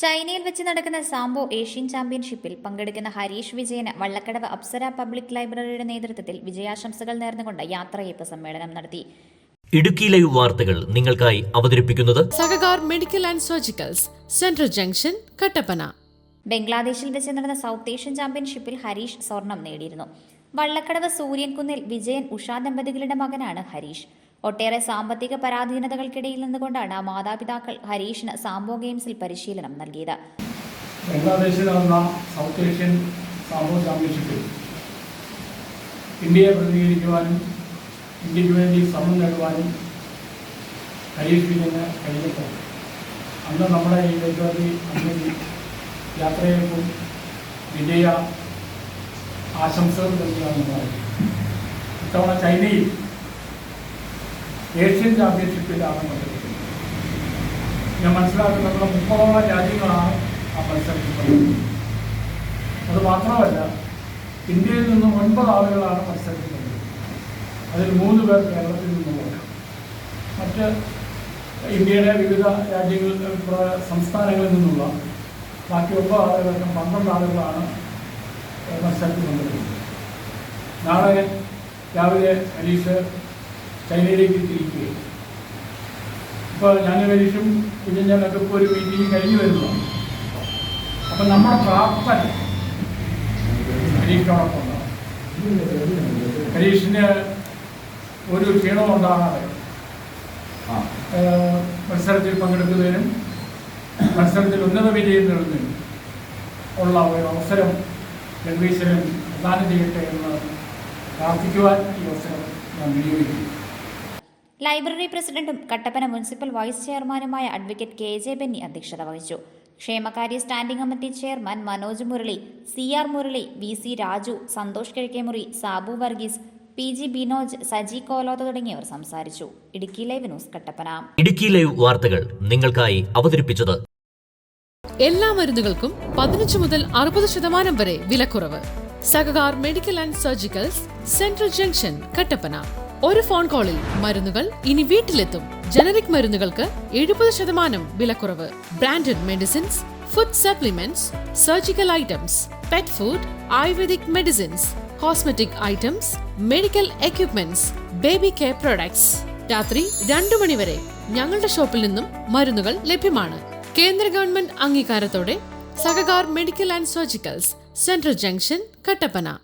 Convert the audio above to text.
ചൈനയിൽ വെച്ച് നടക്കുന്ന സാംബോ ഏഷ്യൻ ചാമ്പ്യൻഷിപ്പിൽ പങ്കെടുക്കുന്ന ഹരീഷ് വിജയന് വള്ളക്കടവ് അപ്സര പബ്ലിക് ലൈബ്രറിയുടെ നേതൃത്വത്തിൽ വിജയാശംസകൾ നേർന്നുകൊണ്ട് യാത്രയയപ്പ് സമ്മേളനം നടത്തി. ഇടുക്കി ലൈവ് വാർത്തകൾ നിങ്ങൾക്കായി അവതരിപ്പിക്കുന്നത് Sahakar medical and surgicals central junction Kattappana. ബംഗ്ലാദേശിൽ വെച്ച് നടന്ന സൗത്ത് ഏഷ്യൻ ചാമ്പ്യൻഷിപ്പിൽ ഹരീഷ് സ്വർണം നേടിയിരുന്നു. വള്ളക്കടവ് സൂര്യൻകുന്നിൽ വിജയൻ ഉഷാ ദമ്പതികളുടെ മകനാണ് ഹരീഷ്. ഒട്ടേറെ സാമ്പത്തിക പരാധീനതകൾക്കിടയിൽ നിന്നുകൊണ്ടാണ് മാതാപിതാക്കൾ ഹരീഷിന് സാംബോ ഗെയിംസിൽ പരിശീലനം നൽകിയത്. ബംഗ്ലാദേശിൽ നടന്ന സൗത്ത് ഏഷ്യൻ സാംബോ ചാമ്പ്യൻഷിപ്പിൽ ഇന്ത്യയെ പ്രതിനിധീകരിക്കുവാനും ഇന്ത്യയ്ക്ക് വേണ്ടി സ്വർണം നേടുവാനും ഹരീഷ് വിജയന് കഴിഞ്ഞപ്പോൾ അന്ന് നമ്മുടെ ഈ ലൈബ്രറി അമ്മയിൽ യാത്രയേക്കും വിജയ ആശംസകൾ നൽകുകയെന്നുള്ളത് ഇത്തവണ ചൈനയിൽ ഏഷ്യൻ ചാമ്പ്യൻഷിപ്പിലാണ് മത്സരിക്കുന്നത്. ഞാൻ മനസ്സിലാക്കുന്നത് മുപ്പതോളം രാജ്യങ്ങളാണ് ആ മത്സരത്തിൽ അത് മാത്രമല്ല ഇന്ത്യയിൽ നിന്നും ഒൻപത് ആളുകളാണ് മത്സരിക്കുന്നത്. അതിൽ മൂന്ന് പേർ കേരളത്തിൽ നിന്ന് പോകാം മറ്റ് ഇന്ത്യയുടെ വിവിധ രാജ്യങ്ങളിൽ സംസ്ഥാനങ്ങളിൽ നിന്നുള്ള ബാക്കി ഒമ്പത് ആളുകൾക്കും പന്ത്രണ്ട് ആളുകളാണ് മത്സരത്തിൽ നാളെ രാവിലെ ഹരീഷ് ചൈനയിലേക്ക് തിരിക്കുകയും. ഇപ്പോൾ ഞാൻ പരീക്ഷയും കുഞ്ഞഞ്ഞാലൊക്കെ ഇപ്പോൾ ഒരു മീറ്റിംഗ് കഴിഞ്ഞു വരുന്നതാണ് അപ്പം നമ്മുടെ പ്രാപ്തൻ പരീക്ഷയോടൊപ്പം പരീക്ഷന് ഒരു ക്ഷീണവും ഉണ്ടാകാതെ മത്സരത്തിൽ പങ്കെടുക്കുന്നതിനും മത്സരത്തിൽ ഉന്നത വിജയം നേടുന്നതിനും ഉള്ള ഒരു അവസരം ജഗദീശ്വരൻ പ്രദാനം ചെയ്യട്ടെ എന്ന് പ്രാർത്ഥിക്കുവാൻ ഈ അവസരം ഞാൻ വിനിയോഗിക്കുന്നു. ലൈബ്രറി പ്രസിഡന്റും കട്ടപ്പന മുനിസിപ്പൽ വൈസ് ചെയർമാനുമായ അഡ്വക്കേറ്റ് കെ ജെ ബെന്നി അധ്യക്ഷത വഹിച്ചു. ക്ഷേമകാര്യ standing committee chairman Manoj Murali C R Murali V C Raju Santhosh Kizhakkemuri Sabu Varghese P G Binoj Saji Koloth തുടങ്ങിയവർ സംസാരിച്ചു. Idukki live news Kattappana. Idukki live വാർത്തകൾ നിങ്ങൾക്കായി അവതരിപ്പിച്ചത് എല്ലാ മരുന്നുകൾക്കും പതിനഞ്ച് മുതൽ അറുപത് ശതമാനം വരെ വിലക്കുറവ്. Sahakar medical and surgicals central junction Kattappana. ഒരു ഫോൺ കോളിൽ മരുന്നുകൾ ഇനി വീട്ടിലെത്തും. ജനറിക് മരുന്നുകൾക്ക് എഴുപത് ശതമാനം വിലക്കുറവ്. Branded medicines food supplements surgical items pet food ayurvedic medicines cosmetic items medical equipments baby care products. രാത്രി രണ്ടു മണിവരെ ഞങ്ങളുടെ ഷോപ്പിൽ നിന്നും മരുന്നുകൾ ലഭ്യമാണ്. കേന്ദ്ര government അംഗീകാരത്തോടെ Sahakar medical and surgicals central junction Kattappana.